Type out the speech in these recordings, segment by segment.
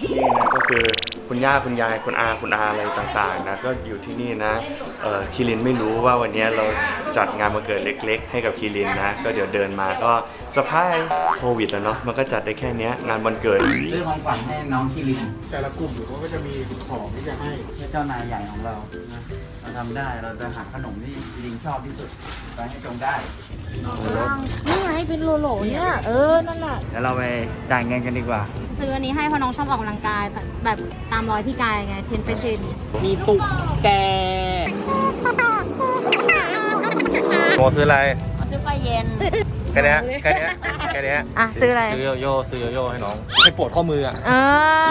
นี่นะก็คือคุณย่าคุณยายคุณอาคุณอาอะไรต่างๆนะก็อยู่ที่นี่นะเออคีรินไม่รู้ว่าวันนี้เราจัดงานวันเกิดเล็ก ๆ ให้กับคีรินนะ ก็เดี๋ยวเดินมาก็สะพายโควิดแล้วเนาะมันก็จัดได้แค่เนี้ยงานวันเกิด ซื้อของขวัญให้น้องคิรินแต่ละกลุ่มเขาก็จะมีของที่จะให้เจ้านายใหญ่ของเรานะเรา ทำได้เราจะหาขนมที่คิรินชอบที่สุดไปให้จงได้นี่ไงเป็นโลโลเนี่ยเออนั่นแหละเดี๋ยวเราไปจ่ายเงินกันดีกว่า ซื้ออันนี้ให้เพราะน้องชอบออกกำลังกายแต่แบบตามรอยพี่กายไงเทรนเป็นเทรนมีตุกแกโมซื้ออะไรเอาซื้อไฟเย็นแค่เนี้ยแค่เนี้ยแค่เนี้ยอะซื้ออะไรซื้อโยโย่ซื้อโยโย่ให้น้องให้ปวดข้อมืออะเอ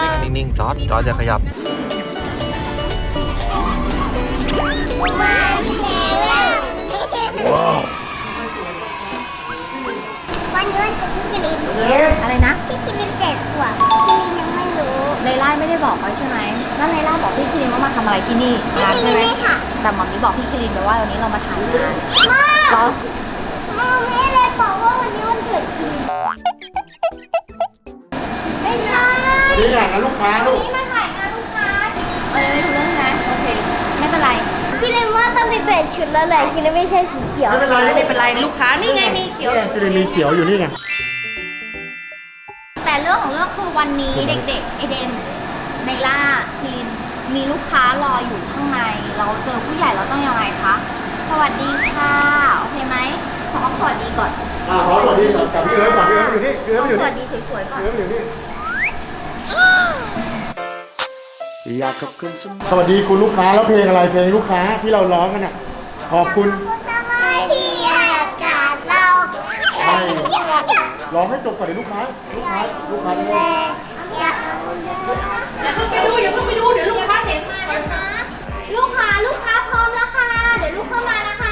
อเล่นนิ่งๆจอร์ดจอร์ดจะขยับ วันนี้วันเกิดพี่คิรินอะไรนะ พี่คิรินเจ็ดขวบพี่คิรินยังไม่รู้ไลล่าไม่ได้บอกเขาใช่ไหมแล้วไลล่าบอกพี่คิรินว่ามาทำอะไรที่นี่พี่งานคิริใช่นไหมไม่ค่ะแต่หมอมีบอกพี่คิรินไปว่าวันนี้เรามาถ่ายงานมาเหรอมาไม่เลย แล้วแหละคิรินไม่ใช่สีเขียวไม่เป็นไรไม่เป็นไรลูกค้านี่ไงมีเขียวเนี่ยจะได้มีเขียวอยู่นี่ไง แต่เรื่องของเรื่องคือวันนี้เด็กๆไอเดนไนล่าคิรินมีลูกค้ารออยู่ข้างใน เราเจอผู้ใหญ่เราต้องยังไงคะ สวัสดีค่ะ โอเคไหมซ้อมสวัสดีก่อนอ่าขอสวัสดีกับกับพี่เอิร์ธก่อนพี่เอิร์ธอยู่นี่พี่เอิซ้ร์อธมอยู่สนี่วัสดีสวยๆก่อน พี่เอิร์ธอยู่นี่อยากขอบคุณสมสวัสดีคุณลูกค้าแล้วเพลงอะไรเพลงลูกค้าที่เราร้องกันอะ ขอบคุณสวัสดีอากาศเราใช่ร้องให้จบก่อนเดี๋ยวลูกค้าลูกค้าลูกค้าจะได้อยากอย่าเพิ่งไปดูอย่าเพิ่งไปดูเดี๋ยวลูกค้าเห็นมาลูกค้าลูกค้าพร้อมแล้วค่ะเดี๋ยวลูกเข้ามานะคะ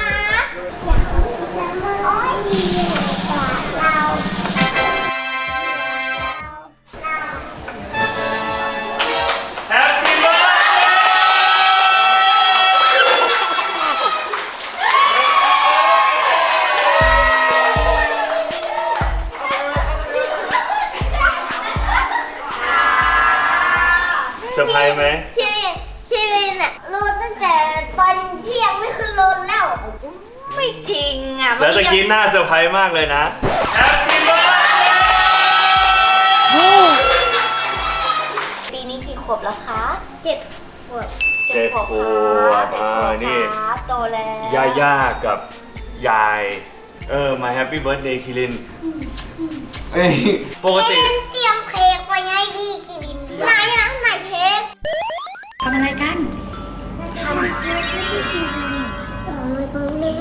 เซอร์ไพรส์ไหมคิรินคิรินอะโลนตั้งแต่ตอนเที่ยงไม่ขึ้นโลนแล้ว ไม่จริงอะแล้วตะกี้หน้าเซอร์ไพรส์มากเลยนะแฮปปี้เบิร์ดปีนี้กี่ขวบแล้วคะเจ็ดขวบเจ็ดขวบครับอ่านี่ครับโตแล้วย่าย่ากับยายเออมาแฮปปี้เบิร์ดเดย์คิรินเอ้ยปกคิติ ทำอะไรกันทำเค้กที่พี่คิรินวางไว้ตรงนี้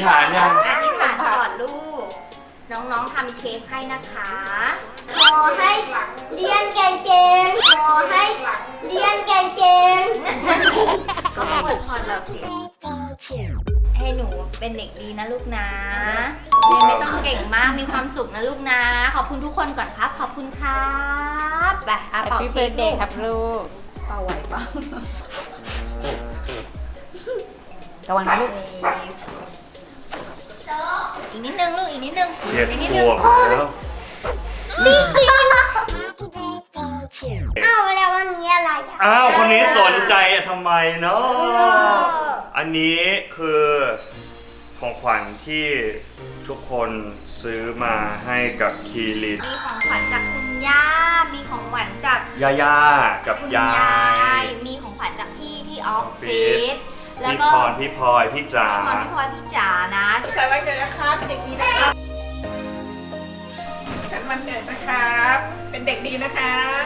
ษฐานยัง อธิษฐานก่อนลูก น้องๆทำเค้กให้นะคะ ขอให้เรียนเก่งๆ ขอให้เรียนเก่งๆ ก็อวยพรเราสิให้หนูเป็นเด็กดีนะลูกนะเรียนไม่ต้องเก่งมาก มีความสุขนะลูกนะ ขอบคุณทุกคนก่อนครับ ขอบคุณครับไปอะแฮปเป่าปี้เค้เบิกร์ดเดย์ครับลูกเป่าไหวเปล่าระวังนะลูกอี กนิดนึงลูกอีกนิดนึงเจ็ดอีกนิดขนึงวบแล้วพี่คิรินอ้าวแล้ววันนี้อะไรอะอ้าวคนนี้สนใจอะทำไมเนาะอันนี้คือของขวัญที่ทุกคนซื้อมาให้กับคีรินมีของขวัญจากคุณย่า มีของขวัญจากยาย่ากับคุณยายยมีของขวัญจากพี่ที่ออฟออฟฟิฟิศศ แล้วพี่ก็พรพี่พลอยพี่จ๋าพี่พรพี่พลอยพี่จ๋านะใส่วันเกิดนะครับ เป็นเด็กดีนะครับฉันวันเกิดนะครับเป็นเด็กดีนะครับ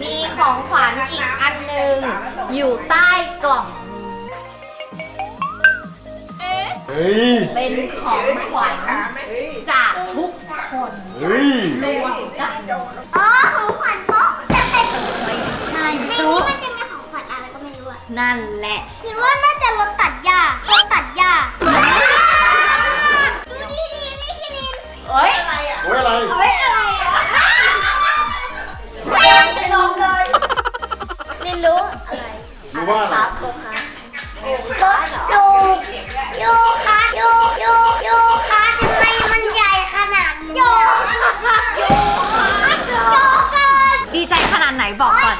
มีของขวัญอีกอันหนึ่งอยู่ใต้กล่องนี้เฮ้ยเป็นของขวัญจากทุกคนเฮ้ยรวมกัน อ๋อของขวัญโป๊ะจะเป็น ใช่ ใน ตู้ นี้มันจะมีของขวัญอะไรก็ไม่รู้อะ นั่นแหละคิดว่าน่าจะรถตัดหญ้ารถตัดหญ้าดูดีดีๆไม่คิรินเอ้ยโอ้ยอะไรเฮ้ยอะไรอะไปลองเลยเรียนรู้อะไรรู้ว่าอะไรครับโกคาร์ทรถโยโยคะโยโยโยคะทำไมมันใหญ่ขนาดนี้โยคะโยคะโยกันดีใจขนาดไหนบอกก่อน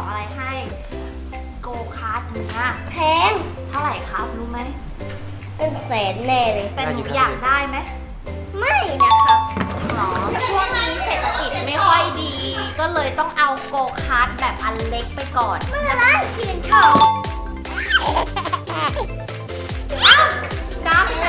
คุณมิ้นจะบอกอะไรให้ โกคาร์ทเนี้ยแพงเท่าไหร่ครับรู้ไหมเป็นแสนแน่เลย แต่หนูอยากได้ไหมไม่นะครับหรอช่วงนี้เศรษฐกิจไม่ค่อยดี ก็เลยต้องเอาโกคาร์ทแบบอันเล็กไปก่อนไม่เป็นไรกินชอบจ้าไปไหน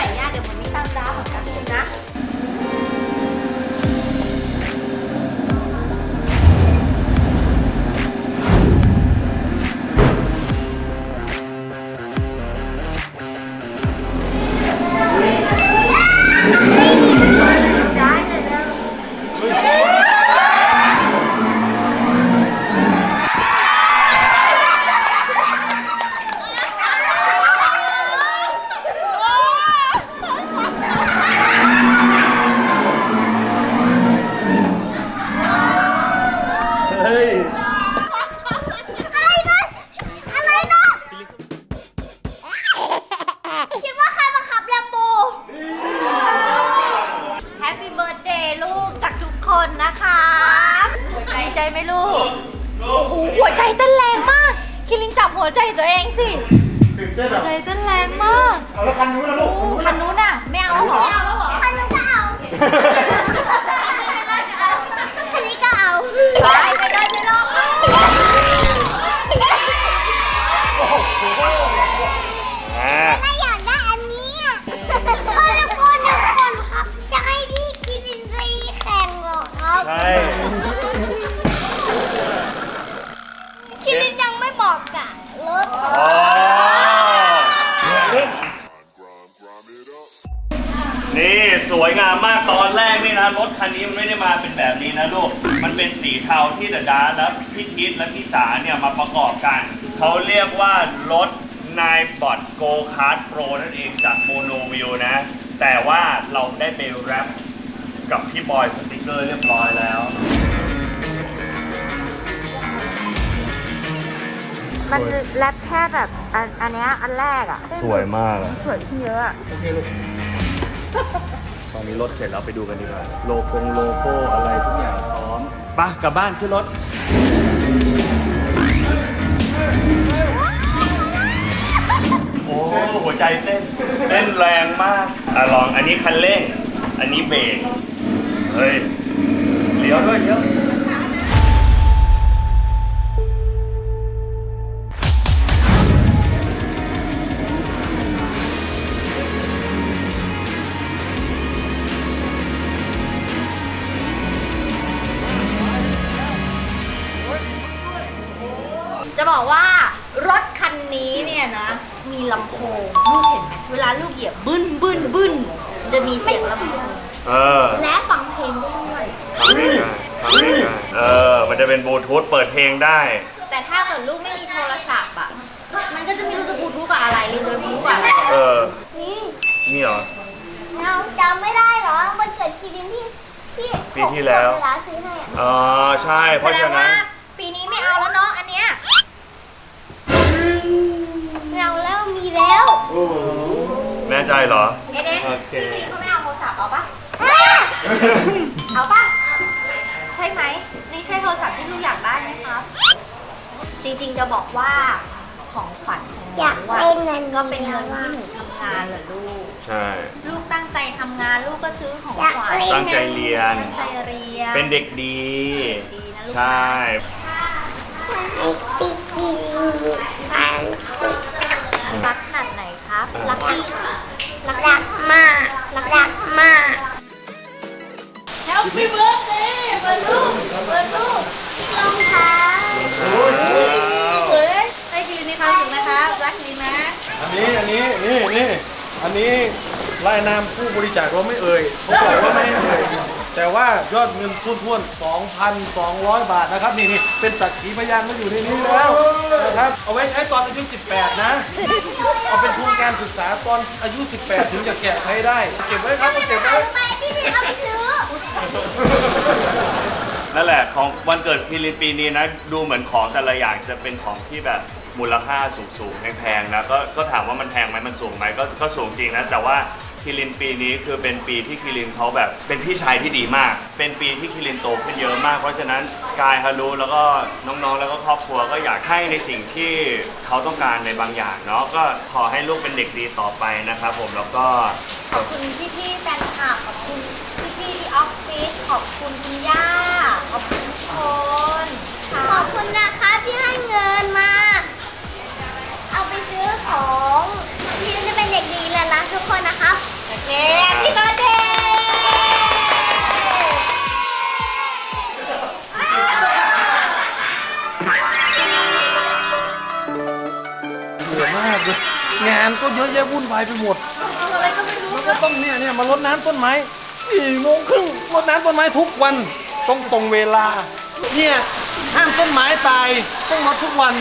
ลูก โอ้โหหัวใจเต้นแรงมาก คิรินจับหัวใจตัวเองสิ ตื่นเต้นเหรหัวอะใจเต้นแรงมากเอาแล้วคันนู้นนะลูกโอ้คันนู้นน่ะ ไม่เอาเหรอ คันนู้นก็เอา แรกนี่นะรถคันนี้มันไม่ได้มาเป็นแบบนี้นะลูก มันเป็นสีเทาที่เดอะดาร์และพี่ทิศและพี่จ๋าเนี่ยมาประกอบกัน เขาเรียกว่ารถนายบอดโกคาร์ดโปรนั่นเองจากโมโนวิวนะ แต่ว่าเราได้ไปแรปกับพี่บอยสติกเกอร์เรียบร้อยแล้ว มันแรปแค่แบบอันอันเนี้ยอันแรกอะสวยมากอะ สวยขึ้นเยอะอะตอ นนี้รถเสร็จแล้วไปดูกันดีกว่าโลโก้โลโก้อะไรทุกอย่างพร้อมปะกลับบ้านขึ้นรถโอ้หัวใจเต้นเต้นแรงมากอะลองอันนี้คันเร่ง อันนี้เบรกเฮ้ยเลี้ยวด้วยเลี้ยว มีลำโพงลูกเห็นไหมเวลาลูกเหยียบบึ้นบึ้นบึ้นจะมีเสียงลำโพงเออและฟังเพลงได้ด้วย ทำเองได้ทำเองได้เออ มันจะเป็นบลูทูธเปิดเพลงได้ แต่ถ้ากิดลูกไม่มีโทรศัพท์อะ มันก็จะไม่รู้จะบลูทูธกับอะไรเลยบลูทูธกับอะไรเออ นี่นี่เหรอ เราจำไม่ได้เหรอวันเกิดคีรินที่ที่ปีที่แล้ว ผมเวลาซื้อให้อะ อ๋อ ใช่ เพแสราะดฉะงนั้ว่าน แล้วแน่ใจเหรอ เอเดนโอเคพี่ลีเขาไม่เอาโทรศัพท์เอาปะเอาปะใช่ไหมนี่ใช่โทรศัพท์ที่ลูกอยากได้ไหมครับ จริงๆจะบอกว่าของขวัญของหนูอยากอะเล่นเงินก็เป็นเงินที่หนูทำงานเหรอลูก ใช่ ลูกตั้งใจทำงานลูกก็ซื้อของอยากขวัญเล่นตั้งใจเรียน ตั้งใจเรียนเป็นเด็กดี ดีนะลูกใช่ปีกินความสุขรักขนาดไหนครับ รักพี่รักรักมาก รักมากแฮปปี้เบิร์ดเดย์เบิร์ดลูกเบิร์ดลูกรองเท้าเฮ้ยให้คิรินมีความสุขนะครับ รักคิรินนะ อันนี้อันนี้นี่นี่อันนี้รายนามผู้บริจาคเราไม่เอ่ยเขาบอกว่าไม่ให้เอ่ย แต่ว่ายอดเงินทุนทวน2,200 บาทนะครับ นี่นี่เป็นสักขีพยานมาอยู่ในนี้แล้วนะครับ เอาไว้ใช้ตอนอายุ 18 นะ เอาเป็นทุนการศึกษาตอนอายุ 18 ถึงจะแกะใช้ได้ เก็บไว้ครับเก็บไว้เอาไปพี่ลินเอาไปซื้อนั่นแหละของวันเกิดพีรินปีนี้นะดูเหมือนของแต่ละอย่างจะเป็นของที่แบบมูลค่าสูงๆแพงๆนะก็ก็ถามว่ามันแพงไหมมันสูงไหมก็ก็สูงจริงนะแต่ว่า คิรินปีนี้คือเป็นปีที่คิรินเขาแบบเป็นพี่ชายที่ดีมาก เป็นปีที่คิรินโตขึ้นเยอะมาก เพราะฉะนั้นกายฮารุแล้วก็น้องๆ แล้วก็ครอบครัวก็อยากให้ในสิ่งที่เขาต้องการในบางอย่างเนาะก็ขอให้ลูกเป็นเด็กดีต่อไปนะครับผมแล้วก็ขอบคุณพี่ๆแฟนคลับขอบคุณพี่ๆที่ออฟฟิศขอบคุณคุณย่าขอบคุณทุกคนค่ะขอบคุณนะคะที่ให้เงินมาเอาไป ซื้อของพี่จะเป็นเด็กดีและรักทุกคนนะครับ โอเคพี่เบิร์ดเดย์เบื่อมากเลยงานก็เยอะแยะวุ่นวายไปหมด อะไรก็ไม่รู้แล้วก็ต้องเนี่ยเนี่ยมารดน้ำต้นไม้สี่โมงครึ่งรดน้ำต้นไม้ทุกวันต้องตรงเวลา เนี่ยห้ามต้นไม้ตายต้องรดทุกวัน